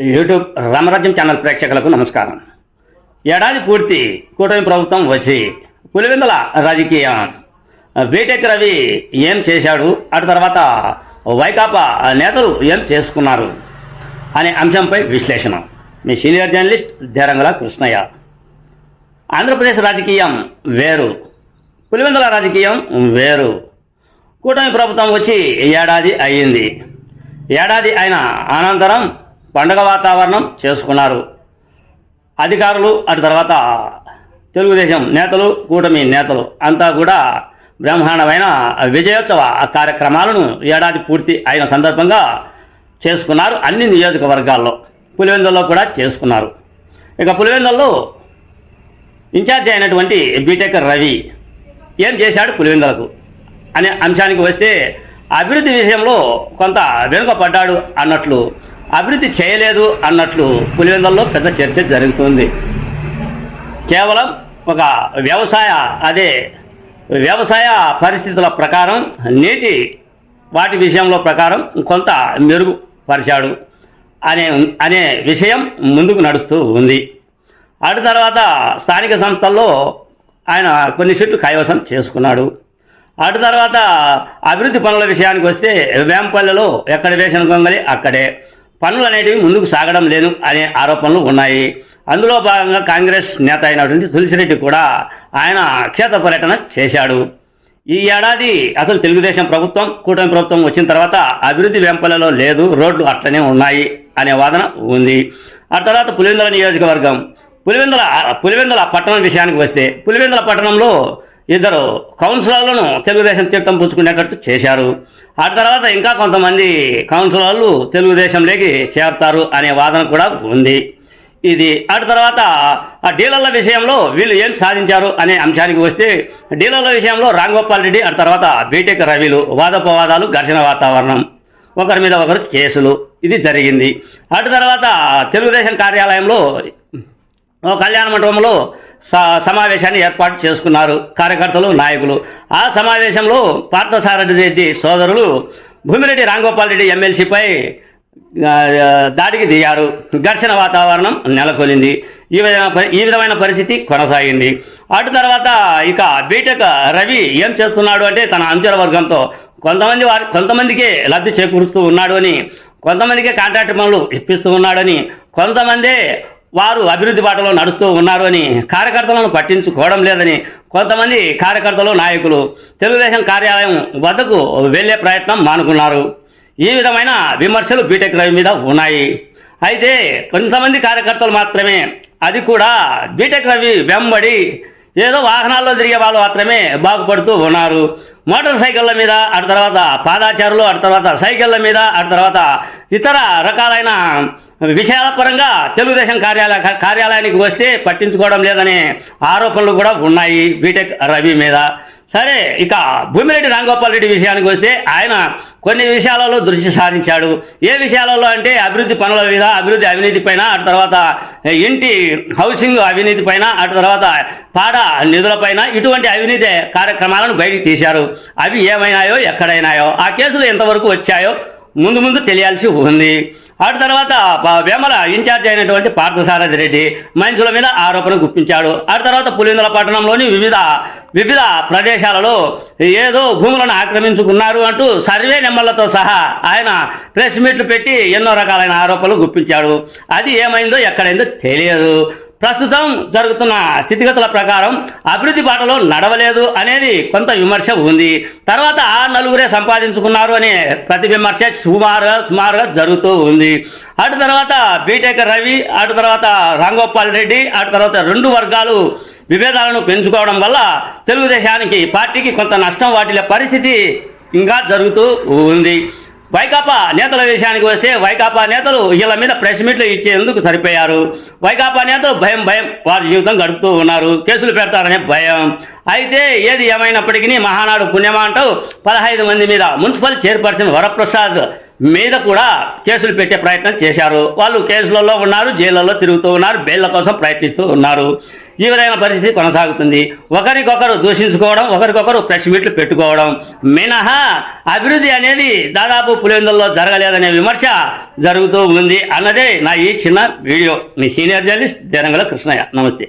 YouTube రామరాజ్యం channel ప్రేక్షకులకు నమస్కారం. ఏడాది పూర్తి కూటమి ప్రభుత్వం వచ్చి పులివెందుల రాజకీయం. బీటెక్ రవి ఏం చేశాడు? అటు తర్వాత వైకాపా నేతలు ఏం చేసుకున్నారు? అనే అంశంపై విశ్లేషణ. మీ సీనియర్ జర్నలిస్ట్ దేరంగల కృష్ణయ్య. ఆంధ్రప్రదేశ్ రాజకీయం వేరు. పులివెందుల రాజకీయం వేరు. కూటమి ప్రభుత్వం వచ్చి ఏడాది అయ్యింది. ఏడాది అయిన అనంతరం పండగ వాతావరణం చేసుకున్నారు. అధికారులు అటు తర్వాత తెలుగుదేశం నేతలు కూటమి నేతలు అంతా కూడా బ్రహ్మాండమైన విజయోత్సవ కార్యక్రమాలను ఏడాది పూర్తి అయిన సందర్భంగా చేసుకున్నారు అన్ని నియోజకవర్గాల్లో. పులివెందుల్లో కూడా చేసుకున్నారు. ఇక పులివెందుల్లో ఇన్ఛార్జ్ అయినటువంటి బీటెక్ రవి ఏం చేశాడు పులివెందులకు? అనే అంశానికి వస్తే అభివృద్ధి విషయంలో కొంత వెనుకపడ్డాడు అన్నట్లు అభివృద్ధి చేయలేదు అన్నట్లు పులివెందుల్లో పెద్ద చర్చ జరుగుతుంది. కేవలం ఒక వ్యవసాయ అదే వ్యవసాయ పరిస్థితుల ప్రకారం నీటి వాటి విషయంలో ప్రకారం కొంత మెరుగుపరిచాడు అనే అనే విషయం ముందుకు నడుస్తూ ఉంది. అటు తర్వాత స్థానిక సంస్థల్లో ఆయన కొన్ని చెట్లు కైవసం చేసుకున్నాడు. అటు తర్వాత అభివృద్ధి పనుల విషయానికి వస్తే వేంపల్లెలో ఎక్కడ వేసిన గొంగలి అక్కడే. పనులు అనేటివి ముందుకు సాగడం లేదు అనే ఆరోపణలు ఉన్నాయి. అందులో భాగంగా కాంగ్రెస్ నేత అయినటువంటి తులసిరెడ్డి కూడా ఆయన క్షేత్ర పర్యటన చేశాడు. ఈ ఏడాది అసలు తెలుగుదేశం ప్రభుత్వం కూటమి ప్రభుత్వం వచ్చిన తర్వాత అభివృద్ధి వెంపలలో లేదు రోడ్లు అట్లనే ఉన్నాయి అనే వాదన ఉంది. ఆ తర్వాత పులివెందుల నియోజకవర్గం. పులివెందుల పులివెందుల పట్టణం విషయానికి వస్తే పులివెందుల పట్టణంలో ఇద్దరు కౌన్సిలర్లను తెలుగుదేశం తీర్థం పుచ్చుకునేటట్టు చేశారు. ఆ తర్వాత ఇంకా కొంతమంది కౌన్సిలర్లు తెలుగుదేశంలోకి చేరుతారు అనే వాదన కూడా ఉంది. ఇది అటు తర్వాత ఆ డీలర్ల విషయంలో వీళ్ళు ఏం సాధించారు అనే అంశానికి వస్తే డీలర్ల విషయంలో రాంగోపాల్ రెడ్డి ఆ తర్వాత బీటెక్ రవిలు వాదోపవాదాలు ఘర్షణ వాతావరణం ఒకరి మీద ఒకరు కేసులు ఇది జరిగింది. అటు తర్వాత తెలుగుదేశం కార్యాలయంలో ఓ కళ్యాణ మండపంలో సమావేశాన్ని ఏర్పాటు చేసుకున్నారు కార్యకర్తలు నాయకులు. ఆ సమావేశంలో పార్థసారథి రెడ్డి సోదరులు భూమిరెడ్డి రాంగోపాల్ రెడ్డి ఎమ్మెల్సీపై దాడికి దిగారు. ఘర్షణ వాతావరణం నెలకొలింది. ఈ విధమైన ఈ విధమైన పరిస్థితి కొనసాగింది. అటు తర్వాత ఇక బీటెక్ రవి ఏం చేస్తున్నాడు అంటే తన అంచెల వర్గంతో కొంతమంది వారి కొంతమందికే లబ్ధి చేకూరుస్తూ ఉన్నాడు అని కొంతమందికే కాంట్రాక్ట్ పనులు ఇప్పిస్తూ ఉన్నాడని కొంతమందే వారు అభివృద్ధి బాటలో నడుస్తూ ఉన్నారు అని కార్యకర్తలను పట్టించుకోవడం లేదని కొంతమంది కార్యకర్తలు నాయకులు తెలుగుదేశం కార్యాలయం వద్దకు వెళ్ళే ప్రయత్నం మానుకున్నారు. ఈ విధమైన విమర్శలు బీటెక్ రవి మీద ఉన్నాయి. అయితే కొంతమంది కార్యకర్తలు మాత్రమే అది కూడా బీటెక్ రవి వెంబడి ఏదో వాహనాల్లో తిరిగే వాళ్ళు మాత్రమే బాగుపడుతూ ఉన్నారు. మోటార్ సైకిళ్ళ మీద ఆ తర్వాత పాదాచారులు ఆ తర్వాత సైకిళ్ళ మీద ఆ తర్వాత ఇతర రకాలైన విషయాల పరంగా తెలుగుదేశం కార్యాలయ కార్యాలయానికి వస్తే పట్టించుకోవడం లేదనే ఆరోపణలు కూడా ఉన్నాయి బీటెక్ రవి మీద. సరే ఇక భూమిరెడ్డి రాంగోపాల్ రెడ్డి విషయానికి వస్తే ఆయన కొన్ని విషయాలలో దృష్టి సారించాడు. ఏ విషయాలలో అంటే అభివృద్ధి పనుల మీద అభివృద్ధి అవినీతి పైన అటు తర్వాత ఇంటి హౌసింగ్ అవినీతి పైన అటు తర్వాత పాడ నిధుల పైన ఇటువంటి అవినీతి కార్యక్రమాలను బయటికి తీశారు. అవి ఏమైనాయో ఎక్కడైనాయో ఆ కేసులు ఎంతవరకు వచ్చాయో ముందు ముందు తెలియాల్సి ఉంది. అటు తర్వాత వేమల ఇన్ఛార్జ్ అయినటువంటి పార్థసారథి రెడ్డి మనుషుల మీద ఆరోపణ గుప్పించాడు. అటు తర్వాత పులిందల పట్టణంలోని వివిధ వివిధ ప్రదేశాలలో ఏదో భూములను ఆక్రమించుకున్నారు అంటూ సర్వే నెంబర్లతో సహా ఆయన ప్రెస్ మీట్లు పెట్టి ఎన్నో రకాలైన ఆరోపణలు గుప్పించాడు. అది ఏమైందో ఎక్కడైందో తెలియదు. ప్రస్తుతం జరుగుతున్న స్థితిగతుల ప్రకారం అభివృద్ధి బాటలో నడవలేదు అనేది కొంత విమర్శ ఉంది. తర్వాత ఆ నలుగురే సంపాదించుకున్నారు అనే ప్రతి విమర్శ సుమారుగా సుమారుగా జరుగుతూ ఉంది. అటు తర్వాత బీటెక్ రవి అటు తర్వాత రాంగోపాల్ రెడ్డి అటు తర్వాత రెండు వర్గాలు విభేదాలను పెంచుకోవడం వల్ల తెలుగుదేశానికి పార్టీకి కొంత నష్టం వాటిల పరిస్థితి ఇంకా జరుగుతూ ఉంది. వైకాపా నేతల విషయానికి వస్తే వైకాపా నేతలు వీళ్ళ మీద ప్రెస్ మీట్లు ఇచ్చేందుకు సరిపోయారు. వైకాపా నేతలు భయం భయం వారి జీవితం గడుపుతూ ఉన్నారు. కేసులు పెడతారనే భయం. అయితే ఏది ఏమైనప్పటికీ మహానాడు పుణ్యమా అంటూ పదహైదు మంది మీద మున్సిపల్ చైర్పర్సన్ వరప్రసాద్ మీద కూడా కేసులు పెట్టే ప్రయత్నం చేశారు. వాళ్ళు కేసులలో ఉన్నారు జైళ్ళలో తిరుగుతూ ఉన్నారు బెయిల్ల కోసం ప్రయత్నిస్తూ ఉన్నారు. ఈ విధమైన పరిస్థితి కొనసాగుతుంది. ఒకరికొకరు దూషించుకోవడం ఒకరికొకరు ప్రెస్ మీట్లు పెట్టుకోవడం. మినహా అభివృద్ధి అనేది దాదాపు పులివెందుల్లో జరగలేదనే విమర్శ జరుగుతూ ఉంది అన్నదే నా ఈ చిన్న వీడియో. మీ సీనియర్ జర్నలిస్ట్ దేరంగల కృష్ణయ్య. నమస్తే.